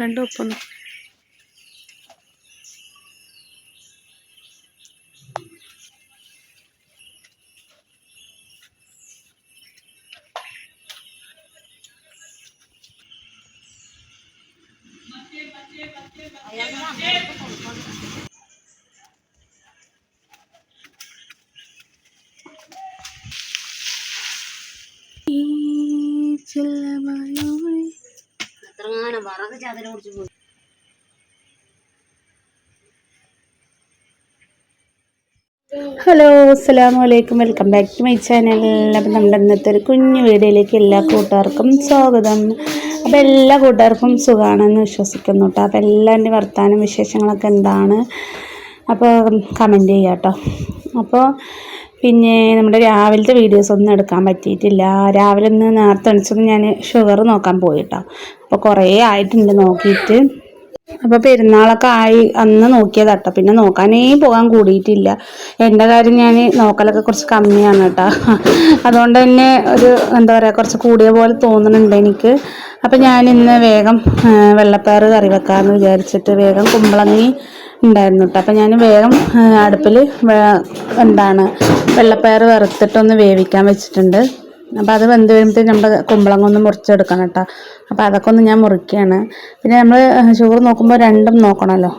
రెండో పొలం అయ్యా വറക് ചതിനെ കുറിച്ച് പോയി ഹലോ അസ്സാം വലൈക്കും welcome back to my channel. അപ്പം നമ്മുടെ ഇന്നത്തെ ഒരു കുഞ്ഞു വീഡിയോയിലേക്ക് എല്ലാ കൂട്ടുകാർക്കും സ്വാഗതം. അപ്പോൾ എല്ലാ കൂട്ടുകാർക്കും സുഖമാണെന്ന് വിശ്വസിക്കുന്നു കേട്ടോ. അപ്പോൾ എല്ലാവരുടെ വർത്താനം വിശേഷങ്ങളൊക്കെ എന്താണ്? അപ്പോൾ കമന്റ് ചെയ്യാം കേട്ടോ. അപ്പോൾ പിന്നെ നമ്മുടെ രാവിലത്തെ വീഡിയോസ് ഒന്നും എടുക്കാൻ പറ്റിയിട്ടില്ല. രാവിലെ ഒന്ന് നേരത്തെ ഞാൻ ഷുഗർ നോക്കാൻ പോയിട്ടോ അപ്പോൾ കുറേ ആയിട്ടുണ്ട് നോക്കിയിട്ട്. അപ്പോൾ പെരുന്നാളൊക്കെ ആയി അന്ന് നോക്കിയതാട്ടോ. പിന്നെ നോക്കാനേ പോകാൻ കൂടിയിട്ടില്ല. എന്റെ കാര്യം ഞാൻ നോക്കലൊക്കെ കുറച്ച് കമ്മിയാണ് കേട്ടോ. അതുകൊണ്ട് തന്നെ ഒരു എന്താ പറയുക കുറച്ച് കൂടിയ പോലെ തോന്നുന്നുണ്ട് എനിക്ക്. അപ്പം ഞാൻ ഇന്ന് വേഗം വെള്ളപ്പയർ കറി വെക്കാന്ന് വിചാരിച്ചിട്ട് വേഗം കുമ്പളങ്ങി ഉണ്ടായിരുന്നു കേട്ടോ. അപ്പം ഞാൻ വേഗം അടുപ്പിൽ എന്താണ് വെള്ളപ്പയർ വറുത്തിട്ടൊന്ന് വേവിക്കാൻ വെച്ചിട്ടുണ്ട്. അപ്പോൾ അത് വെന്ത് വരുമ്പോഴത്തേക്ക് നമ്മുടെ കുമ്പളങ്ങ ഒന്ന് മുറിച്ചെടുക്കണം കേട്ടോ അപ്പോൾ അതൊക്കെ ഒന്ന് ഞാൻ മുറിക്കുകയാണ് പിന്നെ നമ്മൾ ഷുഗർ നോക്കുമ്പോൾ രണ്ടും നോക്കണമല്ലോ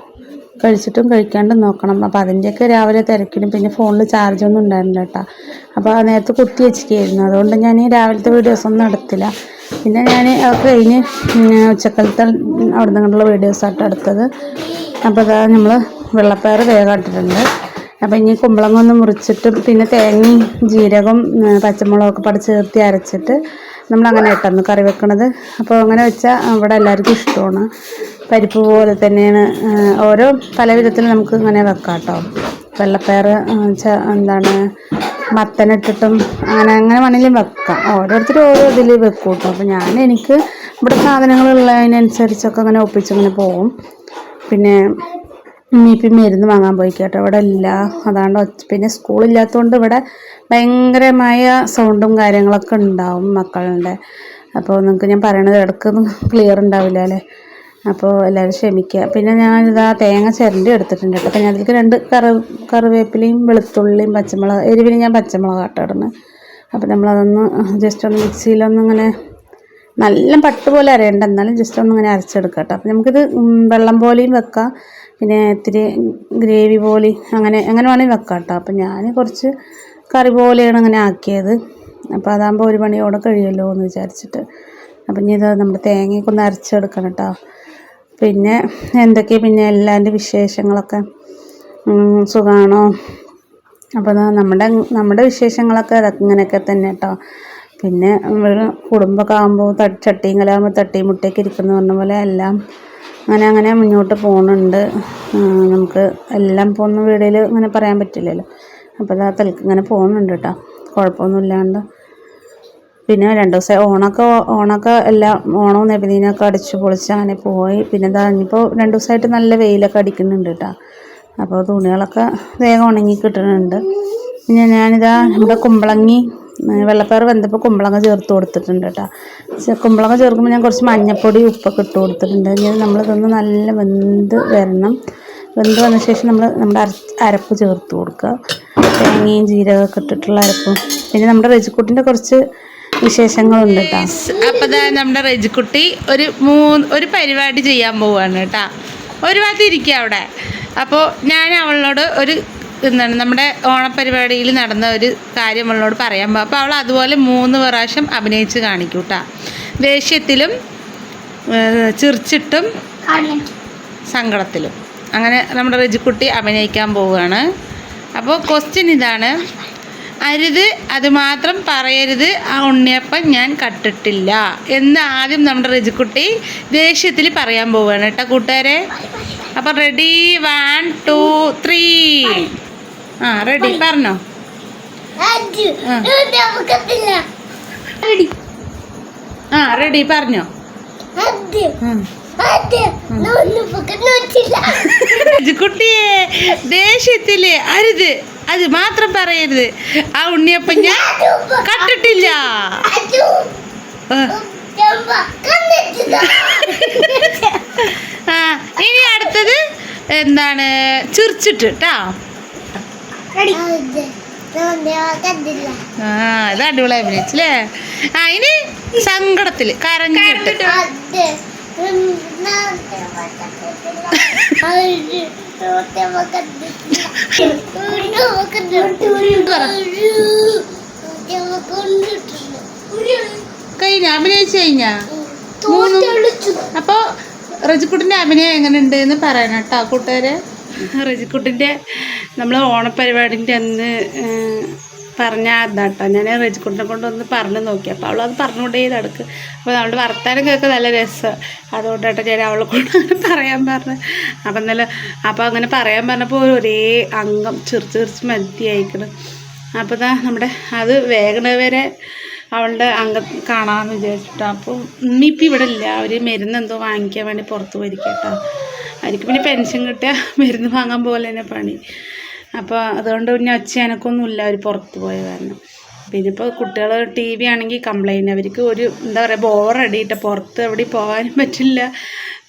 കഴിച്ചിട്ടും കഴിക്കാണ്ടും നോക്കണം. അപ്പോൾ അതിന്റെയൊക്കെ രാവിലെ തിരക്കിടും പിന്നെ ഫോണിൽ ചാർജൊന്നും ഉണ്ടായിരുന്നില്ല കേട്ടോ അപ്പോൾ നേരത്തെ കുത്തി വെച്ചിരിക്കുകയായിരുന്നു അതുകൊണ്ട് ഞാൻ ഈ രാവിലത്തെ വീഡിയോസ് ഒന്നും എടുത്തില്ല. പിന്നെ ഞാൻ അതൊക്കെ കഴിഞ്ഞ് ഉച്ചക്കാലത്തെ അവിടെ നിന്നുള്ള വീഡിയോസായിട്ട് എടുത്തത്. അപ്പോൾ അതാ നമ്മൾ വെള്ളപ്പയർ വേഗം ഇട്ടിട്ടുണ്ട്. അപ്പോൾ ഇനി കുമ്പളങ്ങ ഒന്ന് മുറിച്ചിട്ട് പിന്നെ തേങ്ങയും ജീരകം പച്ചമുളകൊക്കെ പട ചേർത്തി അരച്ചിട്ട് നമ്മളങ്ങനെ ഇട്ടെന്ന് കറി വെക്കണത്. അപ്പോൾ അങ്ങനെ വെച്ചാൽ ഇവിടെ എല്ലാവർക്കും ഇഷ്ടമാണ്. പരിപ്പ് പോലെ തന്നെയാണ്. ഓരോ പല വിധത്തിൽ നമുക്ക് ഇങ്ങനെ വെക്കാം കേട്ടോ. വെള്ളപ്പയർ എന്താണ് മത്തനിട്ടിട്ടും അങ്ങനെ അങ്ങനെ വേണമെങ്കിലും വെക്കാം. ഓരോരുത്തരും ഓരോ ഇതിൽ വെക്കും കേട്ടോ. അപ്പോൾ ഞാൻ എനിക്ക് ഇവിടെ സാധനങ്ങളുള്ളതിനനുസരിച്ചൊക്കെ അങ്ങനെ ഒപ്പിച്ചങ്ങനെ പോകും പിന്നെ ഇനിയിപ്പം മരുന്ന് വാങ്ങാൻ പോയി കേട്ടോ ഇവിടെ ഇല്ല. ഒച്ച. പിന്നെ സ്കൂളില്ലാത്തതുകൊണ്ട് ഇവിടെ ഭയങ്കരമായ സൗണ്ടും കാര്യങ്ങളൊക്കെ ഉണ്ടാവും മക്കളുടെ. അപ്പോൾ നിങ്ങൾക്ക് ഞാൻ പറയണത് ഇടയ്ക്ക് ക്ലിയർ ഉണ്ടാവില്ല അല്ലേ? അപ്പോൾ എല്ലാവരും ക്ഷമിക്കുക. പിന്നെ ഞാനിതാ തേങ്ങ ചിരണ്ടി എടുത്തിട്ടുണ്ട് കേട്ടോ. അപ്പോൾ ഞാൻ അതിലേക്ക് രണ്ട് കറി കറിവേപ്പിലയും വെളുത്തുള്ളിയും പച്ചമുളക് എരിവിന് ഞാൻ പച്ചമുളക് ആട്ടിടുന്നത് അപ്പോൾ നമ്മളതൊന്ന് ജസ്റ്റ് ഒന്ന് മിക്സിയിലൊന്ന് ഇങ്ങനെ നല്ല പട്ട് പോലെ അരയണ്ട. എന്നാലും ജസ്റ്റ് ഒന്ന് ഇങ്ങനെ അരച്ചെടുക്കാം കേട്ടോ. അപ്പം നമുക്കിത് വെള്ളം പോലെയും വെക്കാം. പിന്നെ ഇത്തിരി ഗ്രേവി പോലെ അങ്ങനെ അങ്ങനെ വേണമെങ്കിൽ വെക്കാം കേട്ടോ അപ്പം ഞാൻ കുറച്ച് കറി പോലെയാണ് അങ്ങനെ ആക്കിയത്. അപ്പോൾ അതാകുമ്പോൾ ഒരു മണിയോടെ കഴിയുമല്ലോ എന്ന് വിചാരിച്ചിട്ട്. അപ്പം ഇനി ഇത് നമ്മുടെ തേങ്ങയൊക്കെ ഒന്ന് അരച്ചെടുക്കണം കേട്ടോ പിന്നെ എന്തൊക്കെയാണ് പിന്നെ എല്ലാന്റെ വിശേഷങ്ങളൊക്കെ? സുഖമാണോ അപ്പോൾ നമ്മുടെ നമ്മുടെ വിശേഷങ്ങളൊക്കെ ഇങ്ങനെയൊക്കെ തന്നെ കേട്ടോ പിന്നെ നമ്മൾ കുടുംബമൊക്കെ ആകുമ്പോൾ ചട്ടിയും കലാകുമ്പോൾ തട്ടിയും മുട്ടയൊക്കെ ഇരിക്കുന്ന പറഞ്ഞ പോലെ എല്ലാം അങ്ങനെ അങ്ങനെ മുന്നോട്ട് പോകുന്നുണ്ട് നമുക്ക് എല്ലാം പോകുന്ന വീഡിയോയിൽ ഇങ്ങനെ പറയാൻ പറ്റില്ലല്ലോ. അപ്പോൾ അതാ തൽക്ക് ഇങ്ങനെ പോകുന്നുണ്ട് കേട്ടോ കുഴപ്പമൊന്നുമില്ലാണ്ട് പിന്നെ രണ്ട് ദിവസം ഓണമൊക്കെ ഓണമൊക്കെ എല്ലാം ഓണവും നബിദീനൊക്കെ അടിച്ച് പൊളിച്ച് അങ്ങനെ പോയി. പിന്നെ എന്താ ഇനിയിപ്പോൾ രണ്ട് ദിവസമായിട്ട് നല്ല വെയിലൊക്കെ അടിക്കുന്നുണ്ട് കേട്ടോ അപ്പോൾ തുണികളൊക്കെ വേഗം ഉണങ്ങി കിട്ടുന്നുണ്ട് പിന്നെ ഞാനിതാ നമ്മുടെ കുമ്പളങ്ങി വെള്ളപ്പയർ വെന്തപ്പോൾ കുമ്പളങ്ങ ചേർത്ത് കൊടുത്തിട്ടുണ്ട് കേട്ടോ കുമ്പളങ്ങ ചേർക്കുമ്പോൾ ഞാൻ കുറച്ച് മഞ്ഞപ്പൊടി ഉപ്പൊക്കെ ഇട്ട് കൊടുത്തിട്ടുണ്ട്. ഇനി നമ്മളിതൊന്ന് നല്ല വെന്ത് വരണം. വെന്ത് വന്ന ശേഷം നമ്മൾ നമ്മുടെ അര അരപ്പ് ചേർത്ത് കൊടുക്കുക. തേങ്ങയും ജീരകമൊക്കെ ഇട്ടിട്ടുള്ള അരപ്പും. പിന്നെ നമ്മുടെ റെജിക്കുട്ടിന്റെ കുറച്ച് വിശേഷങ്ങളുണ്ട് കേട്ടോ അപ്പം നമ്മുടെ റെജിക്കുട്ടി ഒരു മൂന്ന് ഒരു പരിപാടി ചെയ്യാൻ പോവുകയാണ് കേട്ടോ ഒരു ഭാഗത്ത് ഇരിക്കുക അവിടെ. അപ്പോൾ ഞാൻ അവളോട് ഒരു എന്താണ് നമ്മുടെ ഓണപരിപാടിയിൽ നടന്ന ഒരു കാര്യം അവളോട് പറയാൻ പോകും അപ്പോൾ അവൾ അതുപോലെ മൂന്ന് പ്രാവശ്യം അഭിനയിച്ച് കാണിക്കും കേട്ടാ ദേഷ്യത്തിലും ചിർച്ചിട്ടും സങ്കടത്തിലും. അങ്ങനെ നമ്മുടെ റെജിക്കുട്ടി അഭിനയിക്കാൻ പോവുകയാണ്. അപ്പോൾ ക്വസ്റ്റ്യൻ ഇതാണ്. അരുത് അതുമാത്രം പറയരുത്. ആ ഉണ്ണിയപ്പം ഞാൻ കട്ടിട്ടില്ല എന്ന് ആദ്യം നമ്മുടെ റെജിക്കുട്ടി ദേഷ്യത്തിൽ പറയാൻ പോവുകയാണ് കേട്ടോ കൂട്ടുകാരെ. അപ്പം റെഡി വൺ ടു ത്രീ ആ റെഡി പറഞ്ഞോ. ആ. ആ റെഡി പറഞ്ഞോ. കുട്ടിയെ ദേഷ്യത്തിൽ അരുത്. അത് മാത്രം പറയരുത്. ആ ഉണ്ണിയപ്പ ഞാൻ കണ്ടിട്ടില്ല ആ. ഇനി അടുത്തത് എന്താണ്? ചിരിച്ചിട്ട് കേട്ടാ ആ ഇത്. അടിപൊളി അഭിനയിച്ചല്ലേ? ആ ഇനി സങ്കടത്തിൽ കരഞ്ഞിട്ട്. കഴിഞ്ഞ? അഭിനയിച്ചു കഴിഞ്ഞാ? അപ്പോൾ റജിക്കുട്ടിന്റെ അഭിനയം എങ്ങനെയുണ്ട് എന്ന് പറയണം കേട്ടോ കൂട്ടുകാരെ. റജിക്കുട്ടിന്റെ നമ്മൾ ഓണപ്പരിപാടിന്റെ അന്ന് പറഞ്ഞ ഇതാട്ടോ. ഞാൻ റജിക്കുട്ടിനെ കൊണ്ടൊന്ന് പറഞ്ഞു നോക്കി. അപ്പോൾ അവളത് പറഞ്ഞുകൊണ്ടേ നടക്ക്. അപ്പോൾ നമ്മുടെ വർത്താനം കേൾക്കാൻ നല്ല രസം. അതുകൊണ്ടാട്ടോ ഞാൻ അവളെ കൊണ്ട് അങ്ങനെ പറയാൻ പറഞ്ഞു അപ്പം നല്ല അപ്പോൾ അങ്ങനെ പറയാൻ പറഞ്ഞപ്പോൾ ഒരേ അംഗം ചിറിച്ച് ചിറിച്ച് മതിയായിക്കണം അപ്പോൾ ഇതാ നമ്മുടെ അത് വേഗണ വരെ അവളുടെ അംഗ കാണാമെന്ന് വിചാരിച്ചിട്ട് അപ്പോൾ ഇന്നിപ്പോൾ ഇവിടെ ഇല്ല. അവർ മരുന്ന് എന്തോ വാങ്ങിക്കാൻ വേണ്ടി പുറത്ത് പോയിരിക്കട്ടോ. കേട്ടോ അവർക്ക് പിന്നെ പെൻഷൻ കിട്ടിയാൽ മരുന്ന് വാങ്ങാൻ പോലെ തന്നെ പണി. അപ്പോൾ അതുകൊണ്ട് പിന്നെ ഒച്ച എനക്കൊന്നുമില്ല അവർ പുറത്ത് പോയ കാരണം. പിന്നെ ഇപ്പോൾ കുട്ടികൾ ടി വി ആണെങ്കിൽ കംപ്ലൈന്റ് അവർക്ക് ഒരു എന്താ പറയുക ബോറടിയിട്ട് പുറത്ത് എവിടെ പോകാനും പറ്റില്ല.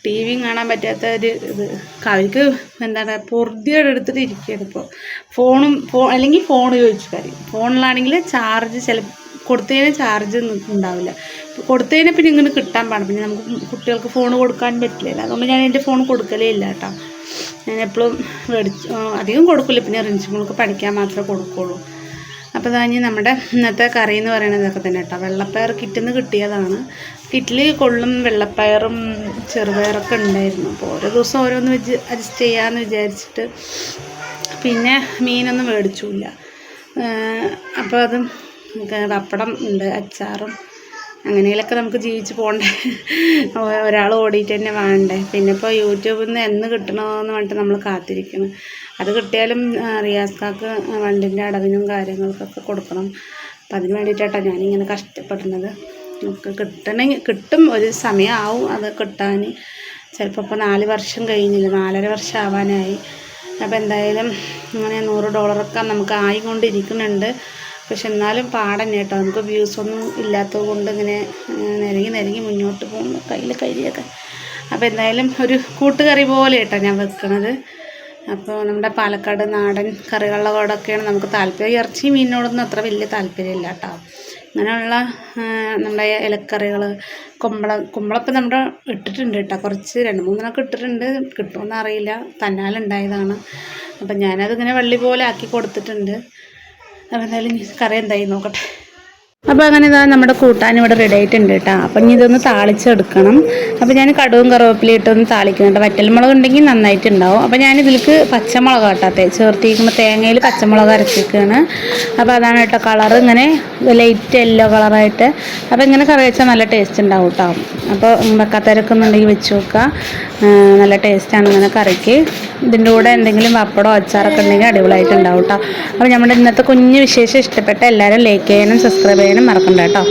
ടി വിയും കാണാൻ പറ്റാത്ത ഒരു ഇത്. അവർക്ക് എന്താണ് പൊറുതിയോടെ എടുത്തിട്ട് ഇരിക്കുകയാണ് ഇപ്പോൾ ഫോണും ഫോ അല്ലെങ്കിൽ ഫോൺ ചോദിച്ചു കാര്യം ഫോണിലാണെങ്കിൽ ചാർജ് ചില കൊടുത്തതിന് ചാർജ് ഉണ്ടാവില്ല. കൊടുത്തതിനെ പിന്നെ ഇങ്ങനെ കിട്ടാൻ പാടില്ല. പിന്നെ നമുക്ക് കുട്ടികൾക്ക് ഫോൺ കൊടുക്കാൻ പറ്റില്ല. അതുകൊണ്ട് ഞാൻ എന്റെ ഫോൺ കൊടുക്കലേ ഇല്ല കേട്ടോ. ഞാൻ എപ്പോഴും മേടിച്ച് അധികം കൊടുക്കില്ല പിന്നെ റിഞ്ചുങ്ങൾക്ക് പഠിക്കാൻ മാത്രമേ കൊടുക്കുള്ളൂ. അപ്പോൾ ഇതാഞ്ഞ് നമ്മുടെ ഇന്നത്തെ കറി എന്ന് പറയുന്നത് ഇതൊക്കെ തന്നെ കേട്ടോ. വെള്ളപ്പയർ കിറ്റിൽ നിന്ന് കിട്ടിയതാണ്. കിറ്റിൽ കൊള്ളും വെള്ളപ്പയറും ചെറുപയറൊക്കെ ഉണ്ടായിരുന്നു. അപ്പോൾ ഓരോ ദിവസം ഓരോന്ന് വെച്ച് അഡ്ജസ്റ്റ് ചെയ്യാമെന്ന് വിചാരിച്ചിട്ട് പിന്നെ മീനൊന്നും മേടിച്ചില്ല. അപ്പോൾ അതും നമുക്ക് പപ്പടം ഉണ്ട് അച്ചാറും. അങ്ങനെയൊക്കെ നമുക്ക് ജീവിച്ച് പോകണ്ടേ ഒരാൾ ഓടിയിട്ട് തന്നെ വേണ്ടേ. പിന്നെ ഇപ്പോൾ യൂട്യൂബിൽ നിന്ന് എന്ന് കിട്ടണമെന്ന് പറഞ്ഞിട്ട് നമ്മൾ കാത്തിരിക്കണം അത് കിട്ടിയാലും റിയാസ് കാക്ക് വണ്ടിന്റെ അടവിനും കാര്യങ്ങൾക്കൊക്കെ കൊടുക്കണം. അപ്പം അതിന് വേണ്ടിയിട്ടാണ് ഞാനിങ്ങനെ കഷ്ടപ്പെടുന്നത്. നമുക്ക് കിട്ടണമെങ്കിൽ കിട്ടും. ഒരു സമയമാവും അത് കിട്ടാൻ. ചിലപ്പോൾ ഇപ്പോൾ നാല് വർഷം കഴിഞ്ഞില്ല നാലര വർഷം ആവാനായി. അപ്പോൾ എന്തായാലും ഇങ്ങനെ നൂറ് ഡോളറൊക്കെ നമുക്ക് ആയിക്കൊണ്ടിരിക്കുന്നുണ്ട്. പക്ഷെ എന്നാലും പാടന്നെ കേട്ടോ. നമുക്ക് വ്യൂസ് ഒന്നും ഇല്ലാത്തത് കൊണ്ട് ഇങ്ങനെ നിരങ്ങി നിരങ്ങി മുന്നോട്ട് പോകുന്നു. കയ്യിൽ കഴിയൊക്കെ അപ്പോൾ എന്തായാലും ഒരു കൂട്ടുകറി പോലെ കേട്ടോ ഞാൻ വെക്കുന്നത് അപ്പോൾ നമ്മുടെ പാലക്കാട് നാടൻ കറികളുടെ കോടൊക്കെയാണ് നമുക്ക് താല്പര്യം. ഇറച്ചി മീനിനോടൊന്നും അത്ര വലിയ താല്പര്യമില്ല കേട്ടോ. അങ്ങനെയുള്ള നമ്മുടെ ഇലക്കറികൾ കുമ്പള കുമ്പളപ്പം നമ്മുടെ ഇട്ടിട്ടുണ്ട് കേട്ടോ. കുറച്ച് രണ്ട് മൂന്നെണ്ണമൊക്കെ ഇട്ടിട്ടുണ്ട്. കിട്ടുമെന്നറിയില്ല. തന്നാലുണ്ടായതാണ്. അപ്പം ഞാനതിങ്ങനെ വള്ളി പോലെ ആക്കി കൊടുത്തിട്ടുണ്ട്. അപ്പോൾ എന്തായാലും കറി എന്തായി നോക്കട്ടെ. അപ്പോൾ അങ്ങനെ ഇതാ നമ്മുടെ കൂട്ടാൻ ഇവിടെ റെഡി ആയിട്ടുണ്ട് കേട്ടോ. അപ്പം ഇനി ഇതൊന്ന് താളിച്ചെടുക്കണം. അപ്പോൾ ഞാൻ കടുവും കറുവേപ്പിലയും ഇട്ടൊന്ന് താളിക്കുന്നുണ്ട് വറ്റൽമുളക് ഉണ്ടെങ്കിൽ നന്നായിട്ടുണ്ടാവും. അപ്പോൾ ഞാൻ ഇതിലേക്ക് പച്ചമുളക് കേട്ടാത്തെ ചേർത്തിരിക്കുമ്പോൾ തേങ്ങയിൽ പച്ചമുളക് അരച്ചിരിക്കുകയാണ്. അപ്പോൾ അതാണ് കേട്ടോ കളർ ഇങ്ങനെ ലൈറ്റ് യെല്ലോ കളറായിട്ട് അപ്പോൾ ഇങ്ങനെ കറി വെച്ചാൽ നല്ല ടേസ്റ്റ് ഉണ്ടാവും കേട്ടോ. അപ്പോൾ വെക്കാത്തരക്കുന്നുണ്ടെങ്കിൽ വെച്ച് നോക്കുക. നല്ല ടേസ്റ്റാണ് ഇങ്ങനെ കറിക്ക്. ഇതിന്റെ കൂടെ എന്തെങ്കിലും പപ്പടോ അച്ചാറൊക്കെ ഉണ്ടെങ്കിൽ അടിപൊളിയായിട്ട് ഉണ്ടാവും കേട്ടോ അപ്പോൾ നമ്മുടെ ഇന്നത്തെ കുഞ്ഞു വിശേഷം ഇഷ്ടപ്പെട്ട എല്ലാവരും ലൈക്ക് ചെയ്യാനും സബ്സ്ക്രൈബ് ചെയ്യാനും മറക്കണ്ട കേട്ടോ